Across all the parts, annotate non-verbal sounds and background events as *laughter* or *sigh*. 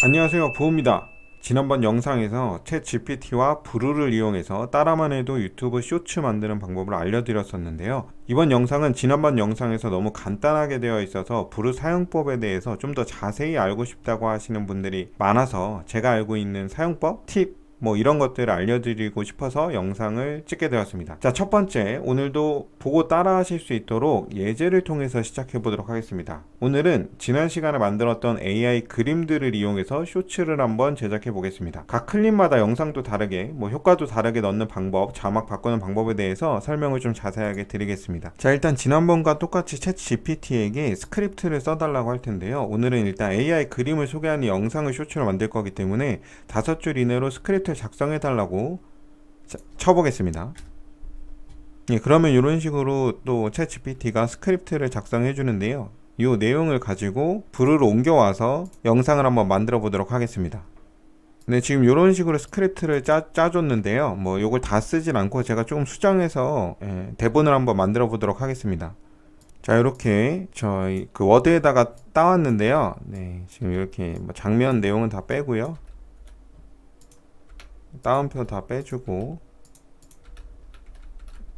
안녕하세요. 부호입니다. 지난번 영상에서 챗 GPT와 브루를 이용해서 따라만 해도 유튜브 쇼츠 만드는 방법을 알려드렸었는데요. 이번 영상은 지난번 영상에서 너무 간단하게 되어 있어서 브루 사용법에 대해서 좀 더 자세히 알고 싶다고 하시는 분들이 많아서 제가 알고 있는 사용법, 팁, 뭐 이런 것들을 알려드리고 싶어서 영상을 찍게 되었습니다. 자, 첫 번째, 오늘도 보고 따라 하실 수 있도록 예제를 통해서 시작해 보도록 하겠습니다. 오늘은 지난 시간에 만들었던 AI 그림들을 이용해서 쇼츠를 한번 제작해 보겠습니다. 각 클립마다 영상도 다르게, 뭐 효과도 다르게 넣는 방법, 자막 바꾸는 방법에 대해서 설명을 좀 자세하게 드리겠습니다. 자, 일단 지난번과 똑같이 챗 GPT에게 스크립트를 써달라고 할 텐데요. 오늘은 일단 AI 그림을 소개하는 영상을 쇼츠로 만들 거기 때문에 다섯 줄 이내로 스크립트 를 작성해 달라고 쳐보겠습니다. 예, 그러면 이런 식으로 또 챗GPT가 스크립트를 작성해 주는데요. 이 내용을 가지고 브루로 옮겨와서 영상을 한번 만들어 보도록 하겠습니다. 네, 지금 이런 식으로 스크립트를 짜, 짜줬는데요. 뭐 이걸 다 쓰진 않고 제가 조금 수정해서 예, 대본을 한번 만들어 보도록 하겠습니다. 자, 이렇게 저희 그 워드에다가 따왔는데요. 네, 지금 이렇게 뭐 장면 내용은 다 빼고요. 따옴표 다 빼주고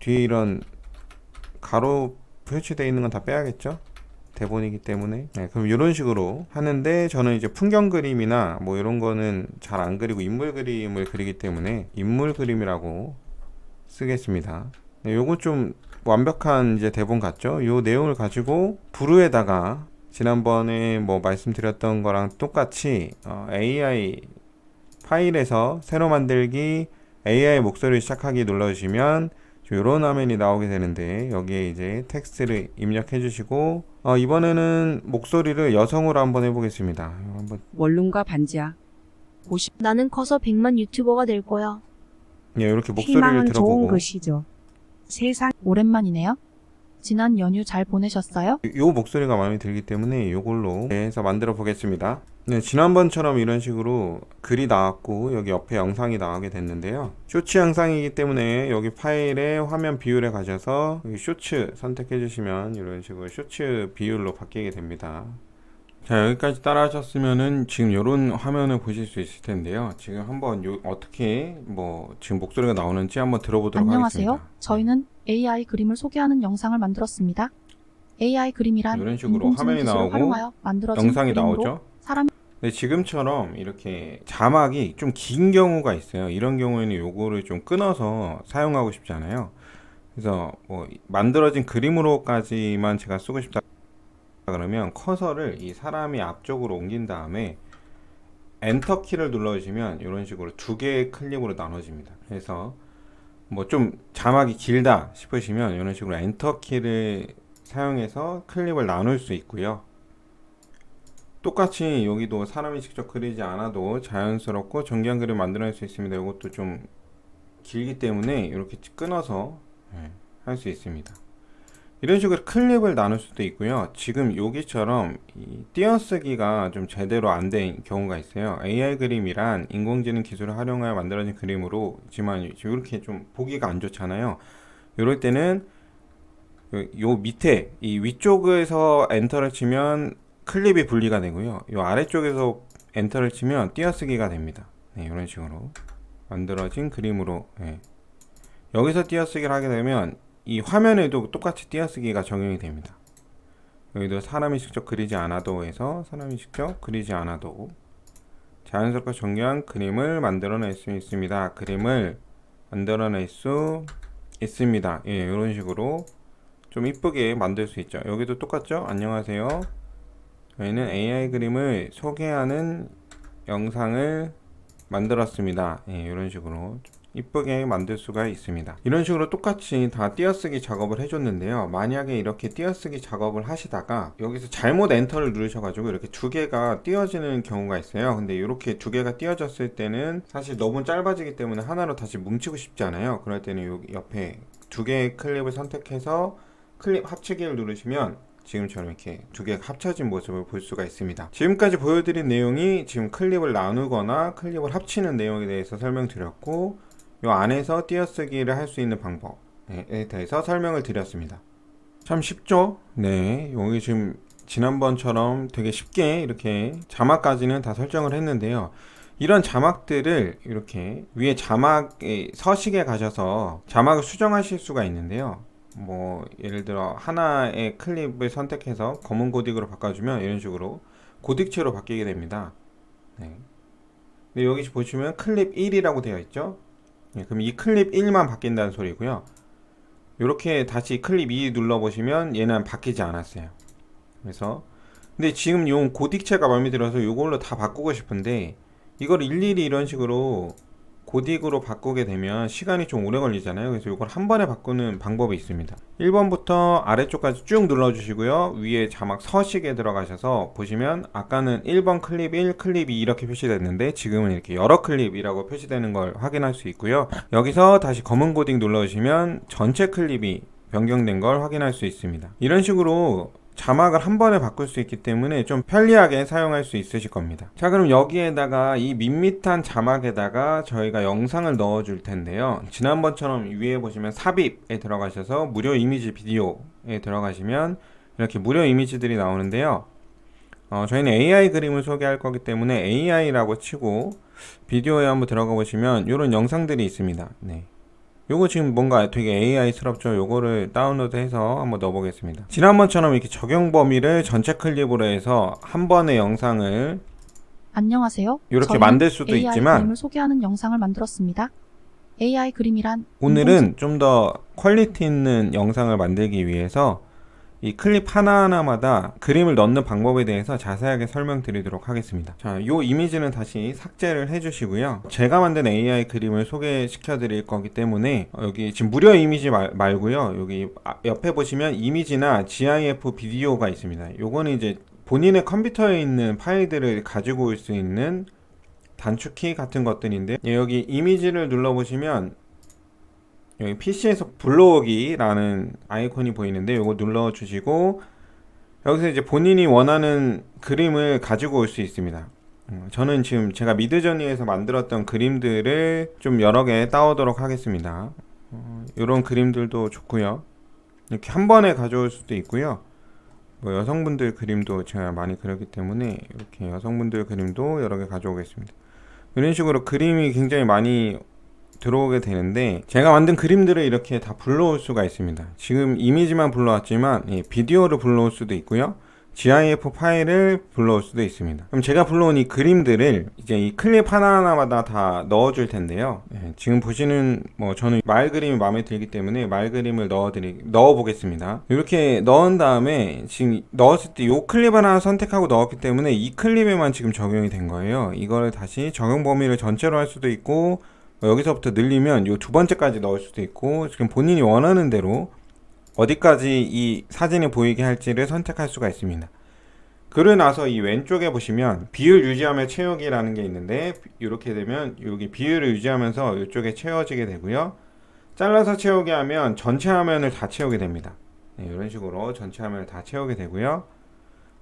뒤에 이런 가로 표시되어 있는 건 다 빼야겠죠? 대본이기 때문에 네, 그럼 이런 식으로 하는데 저는 이제 풍경 그림이나 뭐 이런 거는 잘 안 그리고 인물 그림을 그리기 때문에 인물 그림이라고 쓰겠습니다 네, 요거 좀 완벽한 이제 대본 같죠? 요 내용을 가지고 부루에다가 지난번에 뭐 말씀드렸던 거랑 똑같이 어, AI 파일에서 새로 만들기 AI 목소리 시작하기 눌러주시면 이런 화면이 나오게 되는데 여기에 이제 텍스트를 입력해 주시고 어, 이번에는 목소리를 여성으로 한번 해보겠습니다. 한번 원룸과 반지하. 50 나는 커서 100만 유튜버가 될 거야. 예, 이렇게 목소리를 희망은 좋은 들어보고 것이죠. 세상 오랜만이네요. 지난 연휴 잘 보내셨어요? 요 목소리가 마음에 들기 때문에 요걸로 해서 만들어 보겠습니다. 네, 지난번처럼 이런 식으로 글이 나왔고 여기 옆에 영상이 나오게 됐는데요. 쇼츠 영상이기 때문에 여기 파일에 화면 비율에 가셔서 여기 쇼츠 선택해 주시면 이런 식으로 쇼츠 비율로 바뀌게 됩니다. 자 여기까지 따라 하셨으면은 지금 이런 화면을 보실 수 있을 텐데요. 지금 한번 요 어떻게 뭐 지금 목소리가 나오는지 한번 들어보도록 안녕하세요. 하겠습니다. 저희는 AI 그림을 소개하는 영상을 만들었습니다. AI 그림이란 이런 식으로 인공지능 화면이 기술을 나오고 활용하여 만들어진 영상이 그림으로 나오죠. 네, 지금처럼 이렇게 자막이 좀 긴 경우가 있어요. 이런 경우에는 요거를 좀 끊어서 사용하고 싶잖아요. 그래서 뭐 만들어진 그림으로까지만 제가 쓰고 싶다 그러면 커서를 이 사람이 앞쪽으로 옮긴 다음에 엔터 키를 눌러주시면 이런 식으로 두 개의 클립으로 나눠집니다. 그래서 뭐 좀 자막이 길다 싶으시면 이런 식으로 엔터 키를 사용해서 클립을 나눌 수 있고요. 똑같이 여기도 사람이 직접 그리지 않아도 자연스럽고 정교한 그림 만들어낼 수 있습니다. 이것도 좀 길기 때문에 이렇게 끊어서 할 수 있습니다. 이런 식으로 클립을 나눌 수도 있고요. 지금 여기처럼 이 띄어쓰기가 좀 제대로 안 된 경우가 있어요. AI 그림이란 인공지능 기술을 활용하여 만들어진 그림으로지만 이렇게 좀 보기가 안 좋잖아요. 이럴 때는 요- 요 밑에 이 위쪽에서 엔터를 치면 클립이 분리가 되고요. 이 아래쪽에서 엔터를 치면 띄어쓰기가 됩니다. 네, 이런 식으로 만들어진 그림으로 예. 여기서 띄어쓰기를 하게 되면 이 화면에도 똑같이 띄어쓰기가 적용이 됩니다. 여기도 사람이 직접 그리지 않아도 해서 사람이 직접 그리지 않아도 자연스럽고 정교한 그림을 만들어낼 수 있습니다. 그림을 만들어낼 수 있습니다. 예, 이런 식으로 좀 이쁘게 만들 수 있죠. 여기도 똑같죠? 안녕하세요. 저희는 AI 그림을 소개하는 영상을 만들었습니다. 예, 이런 식으로 좀 이쁘게 만들 수가 있습니다. 이런 식으로 똑같이 다 띄어쓰기 작업을 해줬는데요. 만약에 이렇게 띄어쓰기 작업을 하시다가 여기서 잘못 엔터를 누르셔가지고 이렇게 두 개가 띄어지는 경우가 있어요. 근데 이렇게 두 개가 띄어졌을 때는 사실 너무 짧아지기 때문에 하나로 다시 뭉치고 싶지 않아요. 그럴 때는 여기 옆에 두 개의 클립을 선택해서 클립 합치기를 누르시면 지금처럼 이렇게 두 개가 합쳐진 모습을 볼 수가 있습니다. 지금까지 보여드린 내용이 지금 클립을 나누거나 클립을 합치는 내용에 대해서 설명드렸고 이 안에서 띄어쓰기를 할 수 있는 방법에 대해서 설명을 드렸습니다. 참 쉽죠? 네, 여기 지금 지난번처럼 되게 쉽게 이렇게 자막까지는 다 설정을 했는데요. 이런 자막들을 이렇게 위에 자막의 서식에 가셔서 자막을 수정하실 수가 있는데요. 뭐 예를 들어 하나의 클립을 선택해서 검은 고딕으로 바꿔주면 이런 식으로 고딕체로 바뀌게 됩니다. 네. 근데 여기 보시면 클립 1이라고 되어 있죠. 예, 그럼 이 클립 1만 바뀐다는 소리고요. 이렇게 다시 클립 2 눌러보시면 얘는 바뀌지 않았어요. 그래서 근데 지금 요 고딕체가 마음에 들어서 이걸로 다 바꾸고 싶은데 이걸 일일이 이런 식으로 고딕으로 바꾸게 되면 시간이 좀 오래 걸리잖아요. 그래서 이걸 한 번에 바꾸는 방법이 있습니다. 1번부터 아래쪽까지 쭉 눌러주시고요. 위에 자막 서식에 들어가셔서 보시면 아까는 1번 클립 1, 클립 2 이렇게 표시됐는데 지금은 이렇게 여러 클립이라고 표시되는 걸 확인할 수 있고요. 여기서 다시 검은 고딕 눌러주시면 전체 클립이 변경된 걸 확인할 수 있습니다. 이런 식으로 자막을 한 번에 바꿀 수 있기 때문에 좀 편리하게 사용할 수 있으실 겁니다. 자, 그럼 여기에다가 이 밋밋한 자막에다가 저희가 영상을 넣어 줄 텐데요. 지난번처럼 위에 보시면 삽입에 들어가셔서 무료 이미지 비디오에 들어가시면 이렇게 무료 이미지들이 나오는데요. 어, 저희는 AI 그림을 소개할 거기 때문에 AI라고 치고 비디오에 한번 들어가 보시면 이런 영상들이 있습니다. 네. 요거 지금 뭔가 되게 AI스럽죠. 요거를 다운로드해서 한번 넣어보겠습니다. 지난번처럼 이렇게 적용 범위를 전체 클립으로 해서 한 번의 영상을 안녕하세요. 이렇게 만들 수도 AI 있지만 그림을 소개하는 영상을 만들었습니다. AI 그림이란 오늘은 좀 더 퀄리티 있는 영상을 만들기 위해서 이 클립 하나하나마다 그림을 넣는 방법에 대해서 자세하게 설명드리도록 하겠습니다. 자, 이 이미지는 다시 삭제를 해주시고요. 제가 만든 AI 그림을 소개시켜 드릴 거기 때문에 어, 여기 지금 무료 이미지 말, 말고요. 여기 아- 옆에 보시면 이미지나 GIF 비디오가 있습니다. 요거는 이제 본인의 컴퓨터에 있는 파일들을 가지고 올 수 있는 단축키 같은 것들인데 예, 여기 이미지를 눌러보시면 여기 PC에서 불러오기라는 아이콘이 보이는데 이거 눌러주시고 여기서 이제 본인이 원하는 그림을 가지고 올 수 있습니다. 음, 저는 지금 제가 미드저니에서 만들었던 그림들을 좀 여러 개 따오도록 하겠습니다. 이런 그림들도 좋고요. 이렇게 한 번에 가져올 수도 있고요. 뭐 여성분들 그림도 제가 많이 그렸기 때문에 이렇게 여성분들 그림도 여러 개 가져오겠습니다. 이런 식으로 그림이 굉장히 많이 들어오게 되는데 제가 만든 그림들을 이렇게 다 불러올 수가 있습니다. 지금 이미지만 불러왔지만 예, 비디오를 불러올 수도 있고요. GIF 파일을 불러올 수도 있습니다. 그럼 제가 불러온 이 그림들을 이제 이 클립 하나하나마다 다 넣어줄 텐데요. 예, 지금 보시는 뭐 저는 말 그림이 마음에 들기 때문에 말 그림을 넣어드리 넣어보겠습니다. 이렇게 넣은 다음에 지금 넣었을 때 이 클립 하나 선택하고 넣었기 때문에 이 클립에만 지금 적용이 된 거예요. 이걸 다시 적용 범위를 전체로 할 수도 있고 뭐 여기서부터 늘리면 요두 번째까지 넣을 수도 있고 지금 본인이 원하는 대로 어디까지 이 사진이 보이게 할지를 선택할 수가 있습니다. 그러고 나서 이 왼쪽에 보시면 비율 유지하며 채우기라는 게 있는데 이렇게 되면 여기 비율을 유지하면서 이쪽에 채워지게 되고요. 잘라서 채우게 하면 전체 화면을 다 채우게 됩니다. 네, 이런 식으로 전체 화면을 다 채우게 되고요.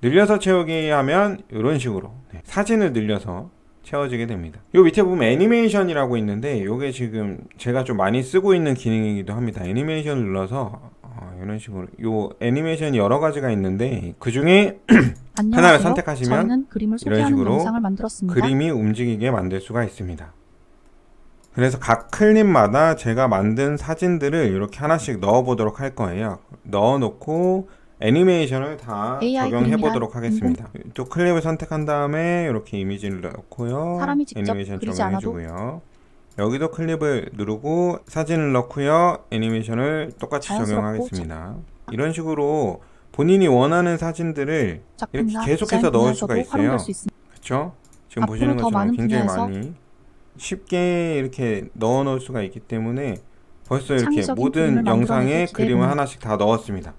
늘려서 채우기 하면 이런 식으로 네, 사진을 늘려서 채워지게 됩니다. 요 밑에 보면 애니메이션이라고 있는데 요게 지금 제가 좀 많이 쓰고 있는 기능이기도 합니다. 애니메이션을 눌러서 어, 이런 식으로 요 애니메이션이 여러 가지가 있는데 그 중에. *clears throat* 하나를 선택하시면 이런 식으로. 그림이 움직이게 만들 수가 있습니다. 그래서 각 클립마다 제가 만든 사진들을 이렇게 하나씩 넣어 보도록 할 거예요. 넣어 놓고 애니메이션을 다 AI 적용해 그림이란 보도록 하겠습니다. 또 클립을 선택한 다음에 이렇게 이미지를 넣고요. 사람이 직접 애니메이션 그리지 적용해 않아도 주고요. 여기도 클립을 누르고 사진을 넣고요. 애니메이션을 똑같이 자연스럽고 적용하겠습니다. 이런 식으로 본인이 원하는 사진들을 작품이나 이렇게 계속해서 디자인 넣을 수가 분야에서도 있어요. 활용될 수 있습니다. 그렇죠? 지금 앞으로 보시는 더 것처럼 많은 굉장히 분야에서 많이 쉽게 이렇게 넣어 놓을 수가 있기 때문에 벌써 이렇게 창의적인 모든 그림을 영상에 만들어내기 그림을. 하나씩 다 넣었습니다.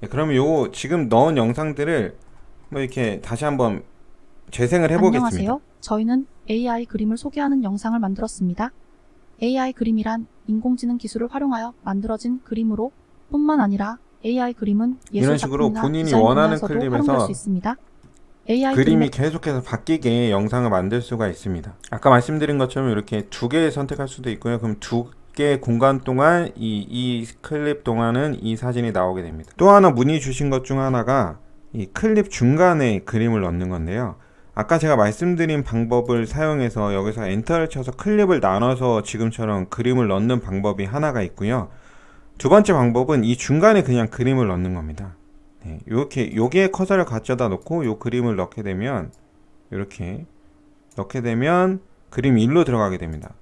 네, 그러면 요 지금 넣은 영상들을 뭐 이렇게 다시 한번 재생을 해보겠습니다. 안녕하세요. 저희는 AI 그림을 소개하는 영상을 만들었습니다. AI 그림이란 인공지능 기술을 활용하여 만들어진 그림으로 뿐만 아니라 AI 그림은 예술 이런 식으로 작품이나 본인이 디자인 원하는 분야에서도 클립에서 활용될 수 있습니다. AI 그림이 그림의 계속해서 바뀌게 영상을 만들 수가 있습니다. 아까 말씀드린 것처럼 이렇게 두 개 선택할 수도 있고요. 그럼 두 개 공간 동안 이, 이 클립 동안은 이 사진이 나오게 됩니다. 또 하나 문의 주신 것 중 하나가 이 클립 중간에 그림을 넣는 건데요. 아까 제가 말씀드린 방법을 사용해서 여기서 엔터를 쳐서 클립을 나눠서 지금처럼 그림을 넣는 방법이 하나가 있고요. 두 번째 방법은 이 중간에 그냥 그림을 넣는 겁니다. 네, 이렇게 여기에 커서를 갖져다 놓고 이 그림을 넣게 되면 이렇게 넣게 되면 그림 1로 들어가게 됩니다.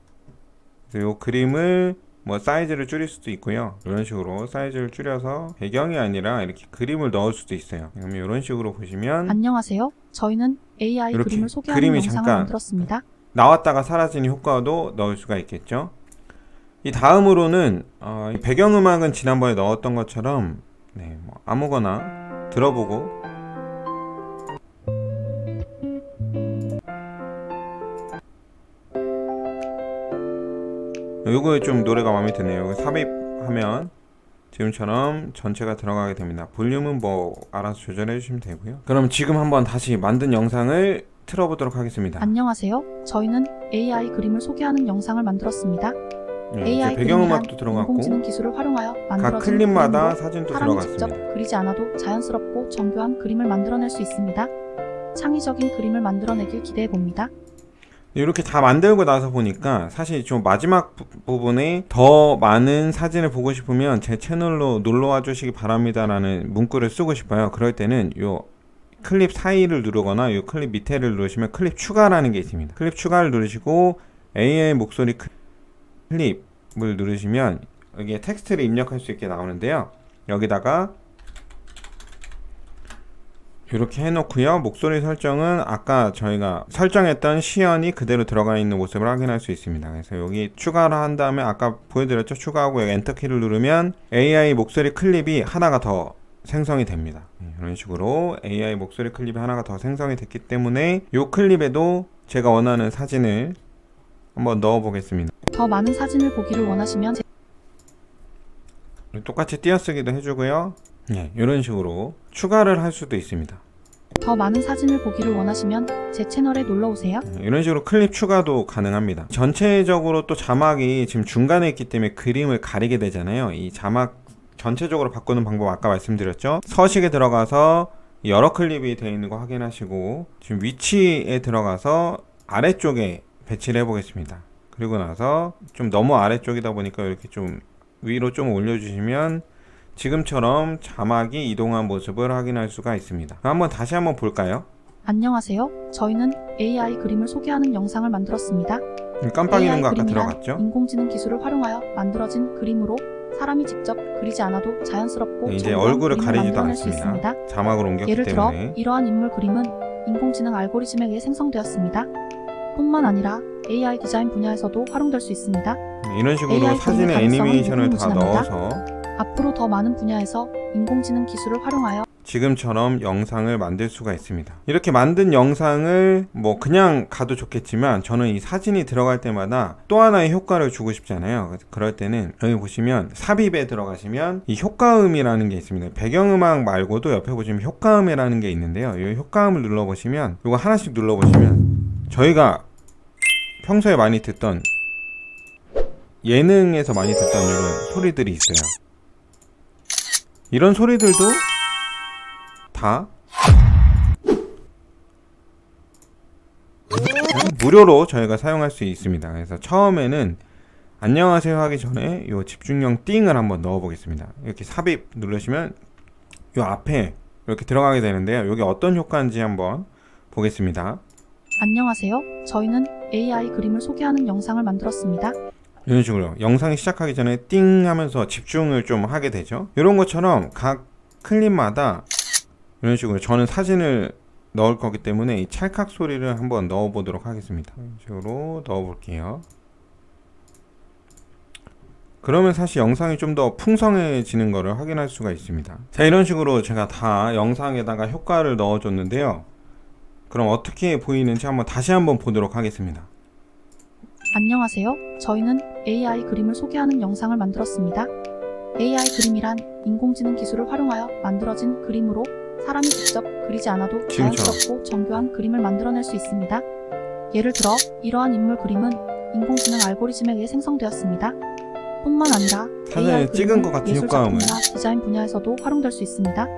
이 그림을 뭐 사이즈를 줄일 수도 있고요. 이런 식으로 사이즈를 줄여서 배경이 아니라 이렇게 그림을 넣을 수도 있어요. 그러면 이런 식으로 보시면 안녕하세요. 저희는 AI 그림을 소개하는 그림이 영상을 잠깐 만들었습니다. 나왔다가 사라지는 효과도 넣을 수가 있겠죠. 이 다음으로는 어, 이 배경음악은 지난번에 넣었던 것처럼 네, 뭐 아무거나 들어보고 요거 좀 노래가 마음에 드네요. 삽입하면 지금처럼 전체가 들어가게 됩니다. 볼륨은 뭐 알아서 조절해 주시면 되고요. 그럼 지금 한번 다시 만든 영상을 틀어보도록 하겠습니다. 안녕하세요. 저희는 AI 그림을 소개하는 영상을 만들었습니다. 네, 이제 AI 배경음악도 들어갔고 인공지능 기술을 활용하여 각 만들어진 클립마다 그림으로 사진도 사람이 들어갔습니다. 직접 그리지 않아도 자연스럽고 정교한 그림을 만들어낼 수 있습니다. 창의적인 그림을 만들어내길 기대해 봅니다. 이렇게 다 만들고 나서 보니까 사실 좀 마지막 부- 부분에 더 많은 사진을 보고 싶으면 제 채널로 놀러와 주시기 바랍니다라는 문구를 쓰고 싶어요. 그럴 때는 요 클립 사이를 누르거나 요 클립 밑에를 누르시면 클립 추가라는 게 있습니다. 클립 추가를 누르시고 AI 목소리 클- 클립을 누르시면 여기에 텍스트를 입력할 수 있게 나오는데요. 여기다가 이렇게 해놓고요. 목소리 설정은 아까 저희가 설정했던 시연이 그대로 들어가 있는 모습을 확인할 수 있습니다. 그래서 여기 추가를 한 다음에 아까 보여드렸죠? 추가하고 여기 엔터 키를 누르면 AI 목소리 클립이 하나가 더 생성이 됩니다. 네, 이런 식으로 AI 목소리 클립이 하나가 더 생성이 됐기 때문에 이 클립에도 제가 원하는 사진을 한번 넣어 보겠습니다. 더 많은 사진을 보기를 원하시면 제- 똑같이 띄어쓰기도 해주고요. 네, 이런 식으로 추가를 할 수도 있습니다. 더 많은 사진을 보기를 원하시면 제 채널에 놀러 오세요. 이런 식으로 클립 추가도 가능합니다. 전체적으로 또 자막이 지금 중간에 있기 때문에 그림을 가리게 되잖아요. 이 자막 전체적으로 바꾸는 방법 아까 말씀드렸죠. 서식에 들어가서 여러 클립이 되어 있는 거 확인하시고 지금 위치에 들어가서 아래쪽에 배치를 해보겠습니다. 그리고 나서 좀 너무 아래쪽이다 보니까 이렇게 좀 위로 좀 올려주시면 지금처럼 자막이 이동한 모습을 확인할 수가 있습니다. 한번 다시 한번 볼까요? 안녕하세요. 저희는 AI 그림을 소개하는 영상을 만들었습니다. 깜빡이는 거 아까 들어갔죠? 인공지능 기술을 활용하여 만들어진 그림으로 사람이 직접 그리지 않아도 자연스럽고 네, 이제 얼굴을 가리지도 않습니다. 자막을 옮겼기 예를 들어 때문에 이러한 인물 그림은 인공지능 알고리즘에 의해 생성되었습니다. 뿐만 아니라 AI 디자인 분야에서도 활용될 수 있습니다. 네, 이런 식으로 사진에 애니메이션을 다. 넣어서 앞으로 더 많은 분야에서 인공지능 기술을 활용하여 지금처럼 영상을 만들 수가 있습니다. 이렇게 만든 영상을 뭐 그냥 가도 좋겠지만 저는 이 사진이 들어갈 때마다 또 하나의 효과를 주고 싶잖아요. 그럴 때는 여기 보시면 삽입에 들어가시면 이 효과음이라는 게 있습니다. 배경음악 말고도 옆에 보시면 효과음이라는 게 있는데요. 이 효과음을 눌러보시면 이거 하나씩 눌러보시면 저희가 평소에 많이 듣던 예능에서 많이 듣던 이런 소리들이 있어요. 이런 소리들도 다 무료로 저희가 사용할 수 있습니다. 그래서 처음에는 안녕하세요 하기 전에 요 집중형 띵을 한번 넣어 보겠습니다. 이렇게 삽입 누르시면 요 앞에 이렇게 들어가게 되는데요. 여기 어떤 효과인지 한번 보겠습니다. 안녕하세요. 저희는 AI 그림을 소개하는 영상을 만들었습니다. 이런 식으로 영상이 시작하기 전에 띵 하면서 집중을 좀 하게 되죠. 이런 것처럼 각 클립마다 이런 식으로 저는 사진을 넣을 거기 때문에 이 찰칵 소리를 한번 넣어 보도록 하겠습니다. 이런 식으로 넣어 볼게요. 그러면 사실 영상이 좀 더 풍성해지는 것을 확인할 수가 있습니다. 자, 이런 식으로 제가 다 영상에다가 효과를 넣어 줬는데요. 그럼 어떻게 보이는지 한번 다시 한번 보도록 하겠습니다. 안녕하세요. 저희는 AI 그림을 소개하는 영상을 만들었습니다. AI 그림이란 인공지능 기술을 활용하여 만들어진 그림으로 사람이 직접 그리지 않아도. 자연스럽고 정교한 그림을 만들어낼 수 있습니다. 예를 들어 이러한 인물 그림은 인공지능 알고리즘에 의해 생성되었습니다. 뿐만 아니라 AI 찍은 그림은 것 같은 예술. 작품이나 디자인 분야에서도 활용될 수 있습니다.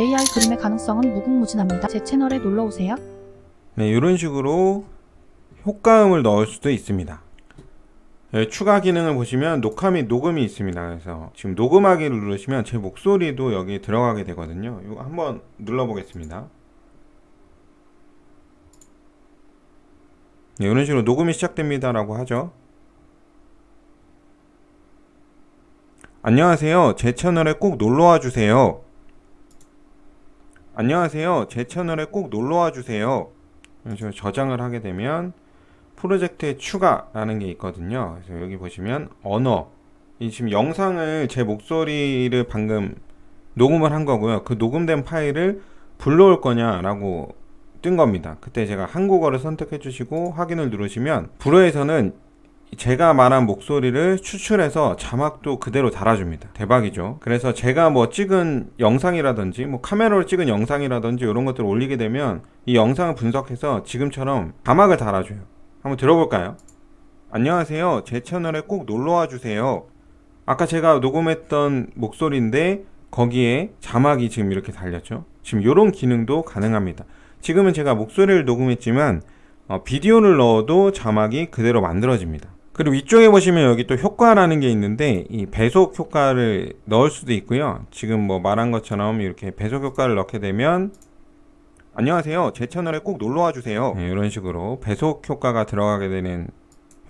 AI 그림의 가능성은 무궁무진합니다. 제 채널에 놀러 오세요. 네, 이런 식으로 효과음을 넣을 수도 있습니다. 여기 추가 기능을 보시면 녹화 및 녹음이 있습니다. 그래서 지금 녹음하기를 누르시면 제 목소리도 여기 들어가게 되거든요. 이거 한번 눌러보겠습니다. 네, 이런 식으로 녹음이 시작됩니다라고 하죠. 안녕하세요. 제 채널에 꼭 놀러와 주세요. 안녕하세요. 제 채널에 꼭 놀러와 주세요. 저장을 하게 되면 프로젝트에 추가라는 게 있거든요. 그래서 여기 보시면 언어. 이 지금 영상을 제 목소리를 방금 녹음을 한 거고요. 그 녹음된 파일을 불러올 거냐라고 뜬 겁니다. 그때 제가 한국어를 선택해 주시고 확인을 누르시면 불어에서는 제가 말한 목소리를 추출해서 자막도 그대로 달아줍니다. 대박이죠. 그래서 제가 뭐 찍은 영상이라든지 뭐 카메라로 찍은 영상이라든지 이런 것들을 올리게 되면 이 영상을 분석해서 지금처럼 자막을 달아줘요. 한번 들어볼까요? 안녕하세요. 제 채널에 꼭 놀러와 주세요. 아까 제가 녹음했던 목소리인데 거기에 자막이 지금 이렇게 달렸죠. 지금 이런 기능도 가능합니다. 지금은 제가 목소리를 녹음했지만 어, 비디오를 넣어도 자막이 그대로 만들어집니다. 그리고 위쪽에 보시면 여기 또 효과라는 게 있는데 이 배속 효과를 넣을 수도 있고요. 지금 뭐 말한 것처럼 이렇게 배속 효과를 넣게 되면 안녕하세요. 제 채널에 꼭 놀러와 주세요. 네, 이런 식으로 배속 효과가 들어가게 되는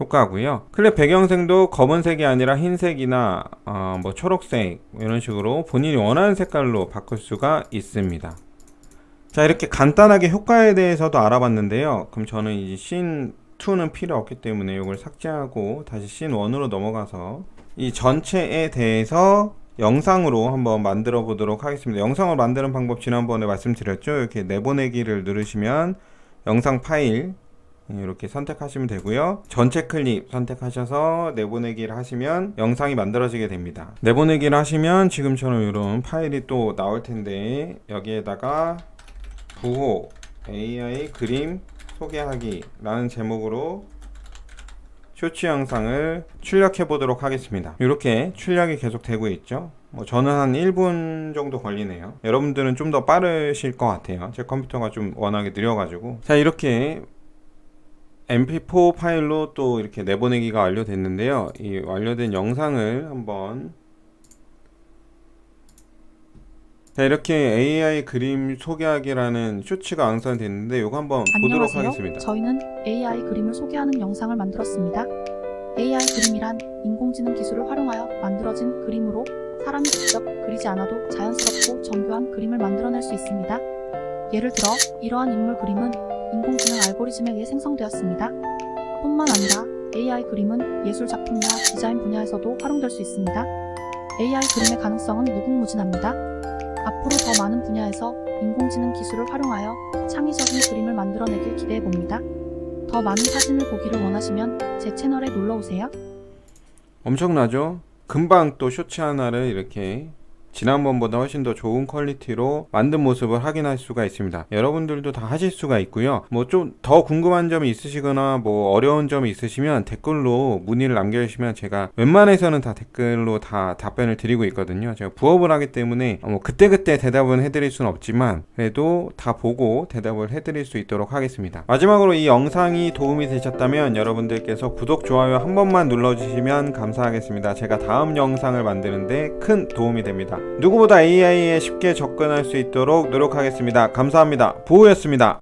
효과고요. 클립 배경색도 검은색이 아니라 흰색이나 어, 뭐 초록색 이런 식으로 본인이 원하는 색깔로 바꿀 수가 있습니다. 자 이렇게 간단하게 효과에 대해서도 알아봤는데요. 그럼 저는 이제 씬 2는 필요 없기 때문에 이걸 삭제하고 다시 씬 1으로 넘어가서 이 전체에 대해서 영상으로 한번 만들어 보도록 하겠습니다. 영상을 만드는 방법 지난번에 말씀드렸죠. 이렇게 내보내기를 누르시면 영상 파일 이렇게 선택하시면 되고요. 전체 클립 선택하셔서 내보내기를 하시면 영상이 만들어지게 됩니다. 내보내기를 하시면 지금처럼 이런 파일이 또 나올 텐데 여기에다가 부호 AI 그림 소개하기 라는 제목으로 쇼츠 영상을 출력해 보도록 하겠습니다. 이렇게 출력이 계속 되고 있죠. 뭐 저는 한 1분 정도 걸리네요. 여러분들은 좀 더 빠르실 것 같아요. 제 컴퓨터가 좀 워낙에 느려가지고. 자, 이렇게 mp4 파일로 또 이렇게 내보내기가 완료됐는데요. 이 완료된 영상을 한번 자, 이렇게 AI 그림 소개하기라는 쇼츠가 완성됐는데 이거 한번 보도록 안녕하세요. 하겠습니다. 저희는 AI 그림을 소개하는 영상을 만들었습니다. AI 그림이란 인공지능 기술을 활용하여 만들어진 그림으로 사람이 직접 그리지 않아도 자연스럽고 정교한 그림을 만들어낼 수 있습니다. 예를 들어 이러한 인물 그림은 인공지능 알고리즘에 의해 생성되었습니다. 뿐만 아니라 AI 그림은 예술 작품이나 디자인 분야에서도 활용될 수 있습니다. AI 그림의 가능성은 무궁무진합니다. 앞으로 더 많은 분야에서 인공지능 기술을 활용하여 창의적인 그림을 만들어내길 기대해 봅니다. 더 많은 사진을 보기를 원하시면 제 채널에 놀러 오세요. 엄청나죠? 금방 또 쇼츠 하나를 이렇게 지난번보다 훨씬 더 좋은 퀄리티로 만든 모습을 확인할 수가 있습니다. 여러분들도 다 하실 수가 있고요. 뭐 좀 더 궁금한 점이 있으시거나 뭐 어려운 점이 있으시면 댓글로 문의를 남겨주시면 제가 웬만해서는 다 댓글로 다 답변을 드리고 있거든요. 제가 부업을 하기 때문에 뭐 그때그때 대답은 해드릴 수는 없지만 그래도 다 보고 대답을 해드릴 수 있도록 하겠습니다. 마지막으로 이 영상이 도움이 되셨다면 여러분들께서 구독, 좋아요 한 번만 눌러주시면 감사하겠습니다. 제가 다음 영상을 만드는데 큰 도움이 됩니다. 누구보다 AI에 쉽게 접근할 수 있도록 노력하겠습니다. 감사합니다. 보우였습니다.